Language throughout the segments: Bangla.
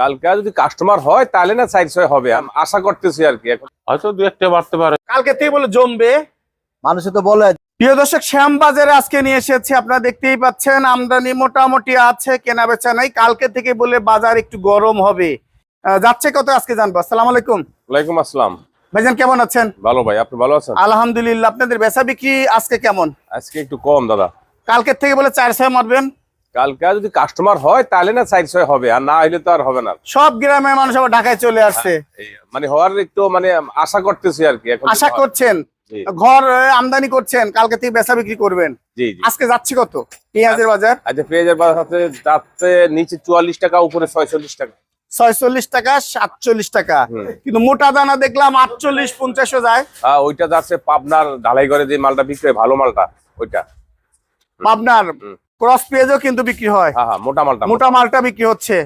কালকে যদি কাস্টমার হয় তাহলে না সাইড ছয় হবে। আমি আশা করতেছি আর কি এখন। হয়তো দু একটা বাড়তে পারে। কালকে থেকে বলে জমবে। মানুষে তো বলে। প্রিয় দর্শক শ্যামবাজারে আজকে নিয়ে এসেছি আপনারা দেখতেই পাচ্ছেন আমদানি মোটামুটি আছে কেনা বেচা নাই। কালকে থেকে বলে বাজার একটু গরম হবে। যাচ্ছে কত আজকে জানব? আসসালাম আলাইকুম। ওয়ালাইকুম আসসালাম। ভাইজান কেমন আছেন? ভালো ভাই আপনি ভালো আছেন? আলহামদুলিল্লাহ আপনাদের বেচা বিক্রি আজকে কেমন? আজকে একটু কম দাদা। কালকের থেকে বলে চার ছয় মারবেন। কালকে যদি কাস্টমার হয় তাহলে না সাইড ছয় হবে আর না হইলে তো আর হবে না। সব গ্রামের মানুষ আবার ঢাকায় চলে আসছে। মানে হওয়ার একটু মানে আশা করতেছি আর কি এখন আশা করছেন? ঘর আমদানি করছেন কালকে থেকে বেচা বিক্রি করবেন। আজকে যাচ্ছে কত? পেঁয়াজের বাজার? আচ্ছা পেঁয়াজের বাজার হচ্ছে যাচ্ছে নিচে চুয়াল্লিশ টাকা উপরে ছয়চল্লিশ টাকা। ছয়চল্লিশ টাকা সাতচল্লিশ টাকা। কিন্তু মোটা দানা দেখলাম আটচল্লিশ পঞ্চাশও যায়। আহ, ওইটা যাচ্ছে পাবনার ঢালাই করে যে মালটা বিক্রি হয় ভালো মালটা ওইটা। হুম। ক্রস পেঁয়াজও কিন্তু বিক্রি হয়। হ্যাঁ হ্যাঁ মোটা মালটা মোটা মালটা বিক্রি হচ্ছে।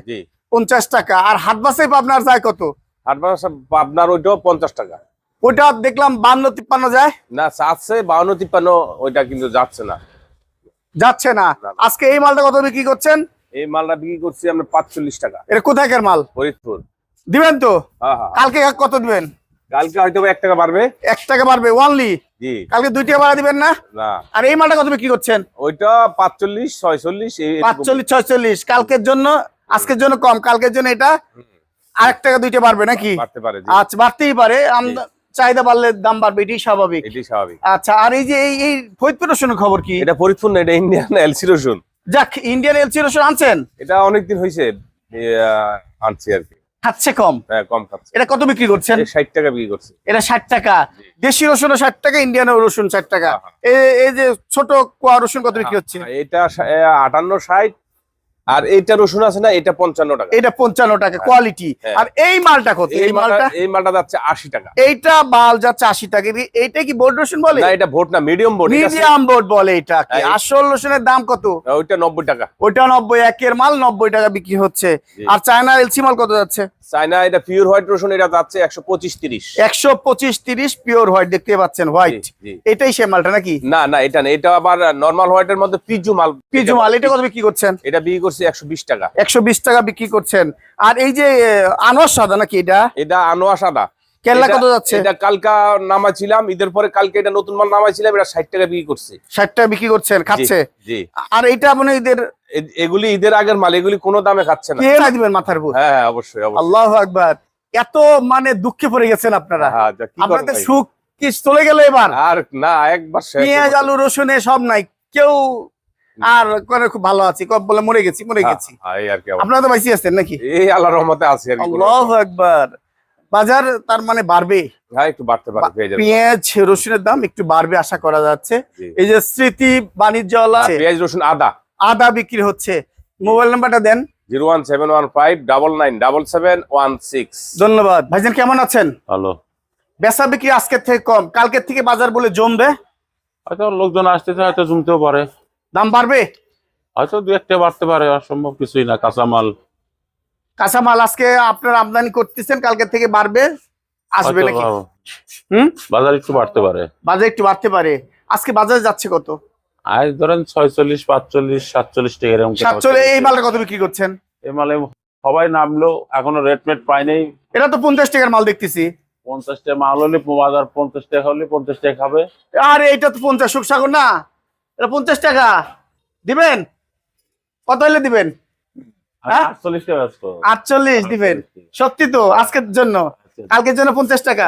পঞ্চাশ টাকা। আর হাট বাসে আপনার যায় কত? হাট বাজার পাবনার ওইটাও পঞ্চাশ টাকা। ওইটা দেখলাম বান্ন তিপ্পান্ন যায়। না যাচ্ছে বাউন্ন তিপ্পান্ন ওইটা কিন্তু যাচ্ছে না। যাচ্ছে না। আজকে এই মালটা কত বিক্রি করছেন? এই মালটা বিক্রি করছি আমরা পাঁচচল্লিশ টাকা। এটা কোথাকার মাল? ফরিদপুর। দিবেন তো? হ্যাঁ। কালকে কত দিবেন? কালকে হয়তো এক টাকা বাড়বে। এক টাকা বাড়বে ওয়ানলি জি। কালকে দুই টাকা বাড়া দিবেন না? না। আর এই মালটা কত বিক্রি করছেন? ওইটা পাঁচচল্লিশ ছয়চল্লিশ পাঁচচল্লিশ ছয়চল্লিশ। কালকের জন্য আজকের জন্য কম। কালকের জন্য এটা হুম, আরেক টাকা দুইটা বাড়বে নাকি? বাড়তে পারে আচ্ছা বাড়তেই পারে। চাহিদা বাড়লে দাম বাড়বে এটাই স্বাভাবিক। এটি স্বাভাবিক। আচ্ছা আর এই যে এই এই ফরিদপুর রসুনের খবর কি? এটা ফরিদপুর না এটা ইন্ডিয়ান এলসি রসুন। যাক ইন্ডিয়ান এলসি রসুন আনছেন? এটা অনেকদিন হয়েছে আনছি আর কি। খাচ্ছে কম। হ্যাঁ কম খাচ্ছে। এটা কত বিক্রি করছেন? ষাট টাকা বিক্রি করছে। এটা ষাট টাকা। দেশি রসুন ষাট টাকা ইন্ডিয়ান রসুন ষাট টাকা। হ্যাঁ, এই যে ছোট কোয়া রসুন কত বিক্রি হচ্ছে? হ্যাঁ, এটা সা- এ, আটান্ন ষাট আর এটা রসুন আছে না এটা পঞ্চান্ন টাকা। এটা পঞ্চান্ন টাকা কোয়ালিটি হ্যাঁ। আর এই মালটা কত? এই মালটা এই মালটা যাচ্ছে আশি টাকা। এইটা মাল যাচ্ছে আশি টাকা। এই- এইটা কি বোর্ড রসুন বলে? না এটা ভোট না মিডিয়াম বোর্ড মিডিয়াম বোর্ড বলে এটা হ্যাঁ, আসল রসুনের দাম কত? ওইটা নব্বই টাকা। ওইটা নব্বই একের মাল নব্বই টাকা বিক্রি হচ্ছে। আর চায়না এলসি মাল কত যাচ্ছে? চায়না এটা পিওর হোয়াইট রসুন এটা যাচ্ছে একশো পঁচিশ তিরিশ। একশো পঁচিশ তিরিশ পিওর হোয়াইট দেখতে পাচ্ছেন হোয়াইট এটাই সে মালটা নাকি? না না এটা না এটা আবার নর্মাল হোয়াইটের মধ্যে পিজু মাল। পিজু মাল এটা কত বিক্রি করছেন? এটা বিক্রি করছে একশো বিশ টাকা। একশো বিশ টাকা বিক্রি করছেন। আর এই যে আনোয়ার সাদা নাকি এটা? এটা আনোয়া সাদা। কেল্লা এটা- কত যাচ্ছে? এটা কালকা ঈদের পরে কালকে এটা নতুন মাল নামাইছিলাম এটা ষাট টাকা বিক্রি করছে। ষাট টাকা বিক্রি করছেন খাচ্ছে। আর এইটা মানে এদের এ- এগুলি ঈদের আগের মাল এগুলি কোনো দামে খাচ্ছে না। কে মাথার উপর হ্যাঁ হ্যাঁ, অবশ্যই আল্লাহ আকবার। এত মানে দুঃখে পড়ে গেছেন আপনারা। হ্যাঁ, আপনাদের সুখ কি চলে গেল এবার? আর না একবার পেঁয়াজ আলু রসুনে সব নাই। কেউ আর করে খুব ভালো আছি। কব বলে মরে গেছি মরে হ্যাঁ, গেছি। আপনারা তো বাইসি আছেন নাকি? এই আল্লাহর রহমতে আছে আর কোনো- আল্লাহ একবার বাজার তার মানে বাড়বে। হ্যাঁ একটু বাড়তে পারে পেঁয়াজ রসুনের দাম একটু বাড়বে আশা করা যাচ্ছে। এই যে স্মৃতি বাণিজ্যওয়ালা আর পেঁয়াজ রসুন আদা। আদা বিক্রি হচ্ছে। মোবাইল নাম্বারটা দেন। Zero one seven one five double nine double seven one six. ধন্যবাদ। ভাইজান কেমন আছেন? ভালো। বেচা বিক্রি আজকের থেকে কম কালকের থেকে বাজার বলে জমবে? হয়তো লোকজন আসতেছে হয়তো জমতেও পারে। দাম বাড়বে? হয়তো দু একটা বাড়তে পারে অসম্ভব কিছুই না কাঁচামাল। কাঁচামাল আজকে আপনার আমদানি করতেছেন কালকের থেকে বাড়বে আসবে নাকি? হুম? বাজার একটু বাড়তে পারে। বাজার একটু বাড়তে পারে। আজকে বাজারে যাচ্ছে কত? আজ ধরেন ছয়চল্লিশ পাঁচচল্লিশ সাতচল্লিশ টাকা এরকম সাতচল্লিশ এই মালটা কত বিক্রি করছেন? এই মালে সবাই নামলো এখনও রেট মেট পাই নাই এটা তো পঞ্চাশ টাকার মাল দেখতেছি। পঞ্চাশ টাকা মাল হলে বাজার পঞ্চাশ টাকা হলে পঞ্চাশ টাকা খাবে। আর এটা তো পঞ্চাশ সুখ সাগর না। এটা পঞ্চাশ টাকা। দিবেন? কত হলে দিবেন? হ্যাঁ? আটচল্লিশ টাকা আটচল্লিশ দিবেন। সত্যি তো আজকের জন্য। কালকের জন্য পঞ্চাশ টাকা?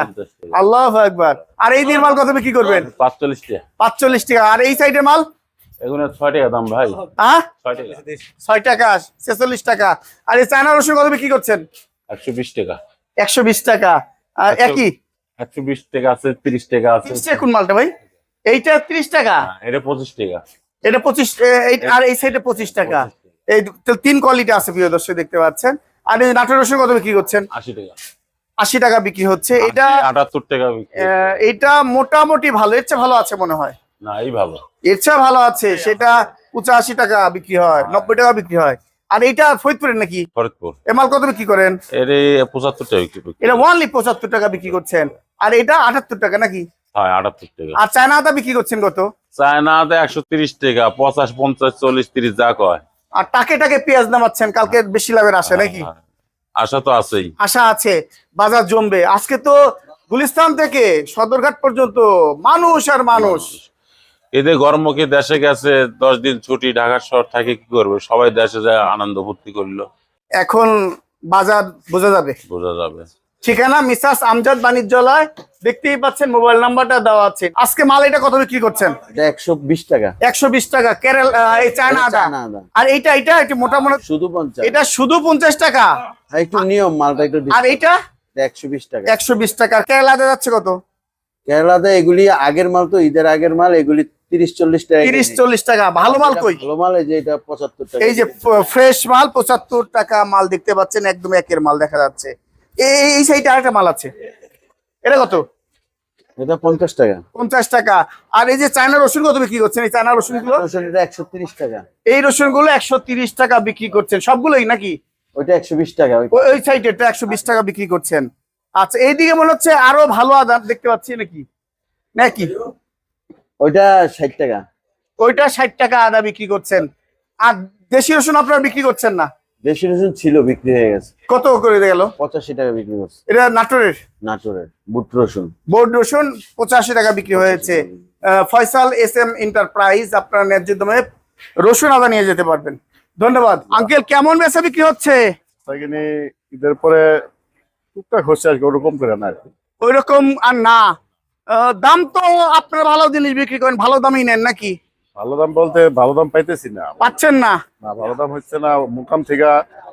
আল্লাহ একবার আর এই কত বিক্রি করবেন? পাঁচচল্লিশ টাকা। পাঁচচল্লিশ টাকা। আর এই সাইডের মাল? এগুলো ছয় টাকা দাম ভাই। হ্যাঁ ছয় টাকা। ছেচল্লিশ টাকা। আর এই চায়না রসুন কত বিক্রি করছেন? একশো বিশ টাকা। একশো বিশ টাকা। আর একই? একশো বিশ টাকা আছে তিরিশ টাকা আছে। কোন মালটা ভাই? এইটা তিরিশ টাকা? হ্যাঁ, এটা পঁচিশ টাকা। এটা পঁচিশ আর এই সাইডে পঁচিশ টাকা। এই তিন কোয়ালিটি আছে প্রিয় দর্শক দেখতে পাচ্ছেন। আর এই নাটোর রসুন কত বিক্রি করছেন? আশি টাকা। আশি টাকা বিক্রি হচ্ছে। এটা আটাত্তর টাকা এটা মোটামুটি ভালো। এর চেয়ে ভালো আছে মনে হয়। না এই ভালো। এর চেয়ে ভালো আছে। সেটা পঁচাশি টাকা বিক্রি হয় নব্বই টাকা বিক্রি হয়। আর এটা ফরিদপুরের নাকি? ফরিদপুর। এ মাল কত বিক্রি করেন? পঁচাত্তর টাকা বিক্রি করি। এটা ওয়ানলি পঁচাত্তর টাকা বিক্রি করছেন। আর এটা আটাত্তর টাকা নাকি? হয় আটাত্তর টাকা। আর চায়না বিক্রি করছেন কত? চায়নাতে একশো তিরিশ টাকা পঞ্চাশ পঞ্চাশ চল্লিশ তিরিশ যা কয়। আর টাকে টাকে পেঁয়াজ নামাচ্ছেন কালকে বেশি লাভের আসে নাকি? হ্যাঁ। আশা তো আছেই। আশা আছে বাজার জমবে। আজকে তো গুলিস্তান থেকে সদরঘাট পর্যন্ত মানুষ আর মানুষ। এদের গরমকে দেশে গেছে দশ দিন ছুটি ঢাকার শহর থাকে কি করবে? সবাই দেশে যায় আনন্দ ভর্তি করল। এখন বাজার বোঝা যাবে। বোঝা যাবে। ঠিকানা মিসাস আমজাদ বাণিজ্যালয়। দেখতেই পাচ্ছেন মোবাইল নাম্বারটা দেওয়া আছে। আজকে মাল এটা কত বিক্রি করছেন? একশো বিশ টাকা। একশো বিশ টাকা। কেরাল এই চায়না আদা। আর এইটা এটা একটু মোটামুটি শুধু পঞ্চাশ। এটা শুধু পঞ্চাশ টাকা। একটু নিয়ম মালটা একটু আর এইটা? একশো বিশ টাকা। একশো বিশ টাকা। কেরালা আদা যাচ্ছে কত? কেরালাতে এগুলি আগের মাল তো ঈদের আগের মাল এগুলি তিরিশ চল্লিশ টাকা তিরিশ চল্লিশ টাকা। ভালো মাল কই? ভালো মাল এই যে এটা পঁচাত্তর টাকা এই যে ফ্রেশ মাল পঁচাত্তর টাকা মাল দেখতে পাচ্ছেন একদম একের মাল দেখা যাচ্ছে। এই সাইডে আরেকটা মাল আছে। এটা কত? এটা পঞ্চাশ টাকা। পঞ্চাশ টাকা। আর এই যে চায়না রসুন কত বিক্রি করছেন? এই চায়না রসুনগুলো একশো তিরিশ টাকা। এই রসুনগুলো একশো তিরিশ টাকা বিক্রি করছেন। সবগুলোই নাকি? ওইটা একশো বিশ টাকা ওই- ওই- ওই সাইডে একশো বিশ টাকা বিক্রি করছেন। আচ্ছা এইদিকে মনে হচ্ছে আরও ভালো আদা দেখতে পাচ্ছি নাকি? নাকি? ওইটা ষাট টাকা। ওইটা ষাট টাকা আদা বিক্রি করছেন। আর দেশি রসুন আপনারা বিক্রি করছেন না? রসুন ছিল বিক্রি হয়ে গেছে। কত করে গেল? পঁচাশি টাকা বিক্রি করছে এটা নাটোরের? নাটোরের বুট রসুন। বোর্ড রসুন পঁচাশি টাকা বিক্রি হয়েছে। আহ, ফয়সাল এস এম এন্টারপ্রাইজ আপনার ন্যায্য দামে রসুন আদা নিয়ে যেতে পারবেন। ধন্যবাদ। আঙ্কেল কেমন বেচা বিক্রি হচ্ছে? সেখানে ঈদের পরে টুকটাক হচ্ছে আর কি ওরকম করে না আর কি। ওই আর না। আহ, দাম তো আপনারা ভালো জিনিস বিক্রি করেন ভালো দামই নেন নাকি? ভালো দাম বলতে ভালো দাম পাইতেছি না। পাচ্ছেন না? না ভালো দাম হচ্ছে না। মুকাম থেকে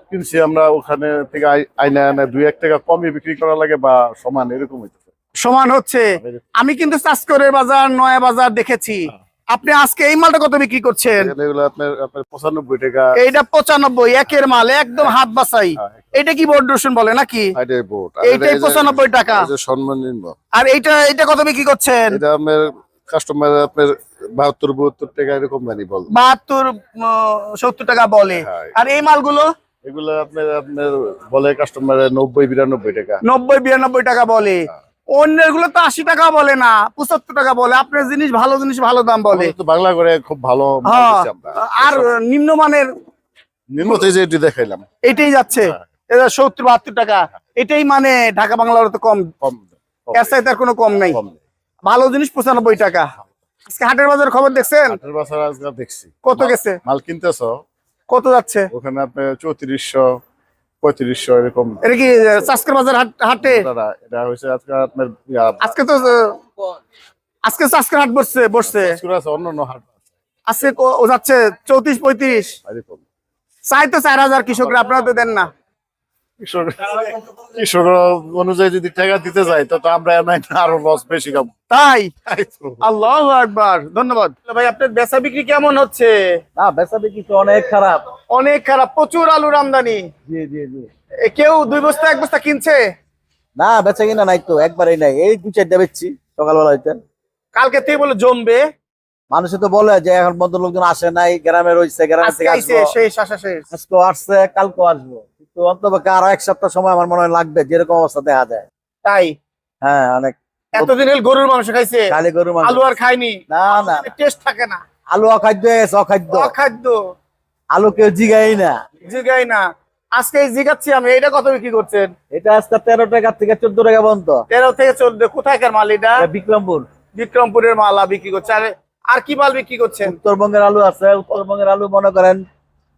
কিনছি আমরা ওখানে থেকে আই- আইনা দুই এক টাকা কমই বিক্রি করা লাগে বা সমান এরকম হইতেছে। সমান হচ্ছে। আমি কিন্তু চাষকরের বাজার নয়া বাজার দেখেছি। আপনি আজকে এই মালটা কত বিক্রি করছেন? পঁচানব্বই টাকা। এইটা পঁচানব্বই একের মাল একদম হাত বাসাই হ্যাঁ, এটা কি বোর্ড রসুন বলে নাকি? এইটাই পঁচানব্বই টাকা। সম্মান আর এইটা এটা কত বিক্রি করছেন? এটা কাস্টমার আপনার বাহাত্তর বাহাত্তর টাকা এরকম জানি বল। বাহাত্তর সত্তর টাকা বলে। হ্যাঁ। আর এই মালগুলো? এগুলো আপনার আপনার বলে কাস্টমার নব্বই বিরানব্বই টাকা। নব্বই বিরানব্বই টাকা বলে। অন্যেরগুলো তো আশি টাকা বলে না পঁচাত্তর টাকা বলে। আপনার জিনিস ভালো জিনিস ভালো দাম বলে। বাংলা করে খুব ভালো হ্যাঁ। আর নিম্নমানের? নিম্নতে যে এটি দেখাইলাম। এটাই যাচ্ছে। হ্যাঁ। এটা সত্তর বাহাত্তর টাকা। এটাই মানে ঢাকা বাংলার তো কম। কম। এর কোনো কম নেই। ভালো জিনিস পঁচানব্বই টাকা। আজকে হাটের বাজার খবর দেখছেন? হাটের বাজার আজকে দেখছি। কত গেছে? মাল কিনতেছ? কত যাচ্ছে? ওখানে আপনার চৌত্রিশশো পঁয়ত্রিশশো এরকম। এটা কি চাষকের বাজার হাট- এটা হয়েছে আজকে আপনার আজকে তো আজকে চাষকের হাট বসছে বসছে। অন্য অন্য হাট আজকে ও যাচ্ছে চৌত্রিশ পঁয়ত্রিশ। চাই তো চার হাজার কৃষকরা আপনারা তো দেন না। কৃষক কৃষক অনুযায়ী যদি টাকা দিতে যায় তো তো আমরা আরও লস বেশি খাব। তাই? তাই আল্লাহ আকবার। ধন্যবাদ। ভাই আপনার বেচা বিক্রি কেমন হচ্ছে? না বেচা বিক্রি তো অনেক খারাপ। অনেক খারাপ প্রচুর আলুর আমদানি। জি জি জি। কেউ দুই বস্তা এক বস্তা কিনছে? না বেচা কিনা নাই তো একবারই নাই। এই দু চারটা বেচছি সকালবেলা হইতে। কালকে থেকে বলে জমবে। মানুষে তো বলে যে এখন মতো লোকজন আসে নাই গ্রামে রয়েছে গ্রামে আজকে থেকে আজকেও আসছে কালকেও আসব। কিন্তু অন্তপক্ষে আরও এক সপ্তাহ সময় আমার মনে হয় লাগবে যেরকম অবস্থা দেখা যায়। তাই? হ্যাঁ অনেক। এতদিন গরুর মাংস খাইছে খালি গরু মাংস। আলু আর খায়নি না না টেস্ট থাকে না। আলু অখাদ্য অখাদ্য। অখাদ্য। আলু কেউ জিগাই না। জিগাই না। আজকে জিগাচ্ছি আমি এটা কত বিক্রি করছেন? এটা আজকে তেরো টাকা থেকে চোদ্দ টাকা পর্যন্ত। তেরো থেকে চোদ্দ কোথাকার মাল এটা? এটা বিক্রমপুর। বিক্রমপুরের মালা বিক্রি করছে। আর আর কি মাল বিক্রি করছেন? উত্তরবঙ্গের আলু আছে উত্তরবঙ্গের আলু মনে করেন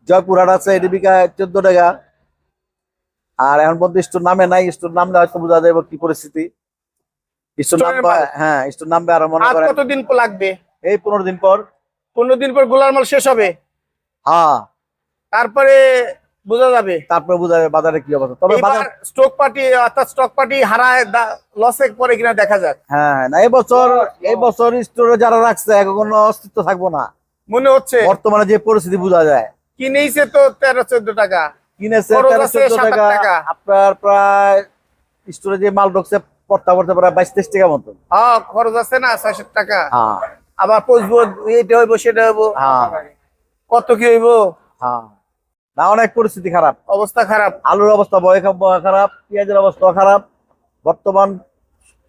জয়পুরহাট আছে এটি বিঘা চোদ্দ টাকা। আর এখন পর্যন্ত স্টোর নামে নাই স্টোর নামলে হয়তো বোঝা যাবে কি পরিস্থিতি। স্টোর নামবে? হ্যাঁ স্টোর নামবে আরও মনে করেন। কতদিন লাগবে? এই পনেরো দিন পর। পনেরো দিন পর গোলার মাল শেষ হবে? হ্যাঁ। তারপরে বোঝা যাবে। তারপরে বোঝা যাবে বাজারে কি অবস্থা। তবে বাজার স্টক পার্টি অর্থাৎ স্টক পার্টি হারায় লসে পরে কিনা দেখা যাক। হ্যাঁ হ্যাঁ, না এবছর এবছর স্টোরে যারা রাখছে কোনো অস্তিত্ব থাকব না। মনে হচ্ছে বর্তমানে যে পরিস্থিতি বোঝা যায়। কিনেইছে তো তেরো চোদ্দ টাকা। কিনেছে তেরো চোদ্দ টাকা। আপনার প্রায় স্টোরে যে মাল ঢুকছে পড়তা পড়তে প্রায় বাইশ তেইশ টাকা মতো। হ্যাঁ খরচ আছে না ছয়শো টাকা। হ্যাঁ। আবার পচবো এইটা হইব সেটা হইব। হ্যাঁ। কত কি হইব? হ্যাঁ। না অনেক পরিস্থিতি খারাপ। অবস্থা খারাপ। আলুর অবস্থা বয় খারাপ পেঁয়াজের অবস্থা খারাপ। বর্তমান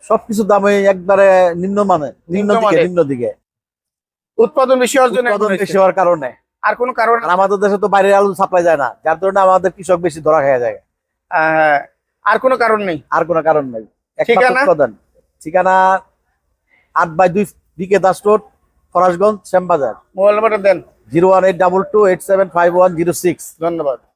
সবকিছু দামে একবারে নিম্ন মানে নিম্ন দিকে নিম্ন দিকে উৎপাদন বেশি উৎপাদন বেশি হওয়ার কারণে। আর কোন কারণ আমাদের দেশে তো বাইরের আলু সাপ্লাই যায় না যার কারণে আমাদের কৃষক বেশি ধরা খেয়ে যায়। আর কোনো কারণ নেই। আর কোনো কারণ নেই। ঠিকানা? প্রধান ঠিকানা আট বাই দুই দিকে দাস রোড ফরাসগঞ্জ শ্যামবাজার। মোবাইল নাম্বারটা দেন। Zero one eight double two eight seven five one zero six. ধন্যবাদ।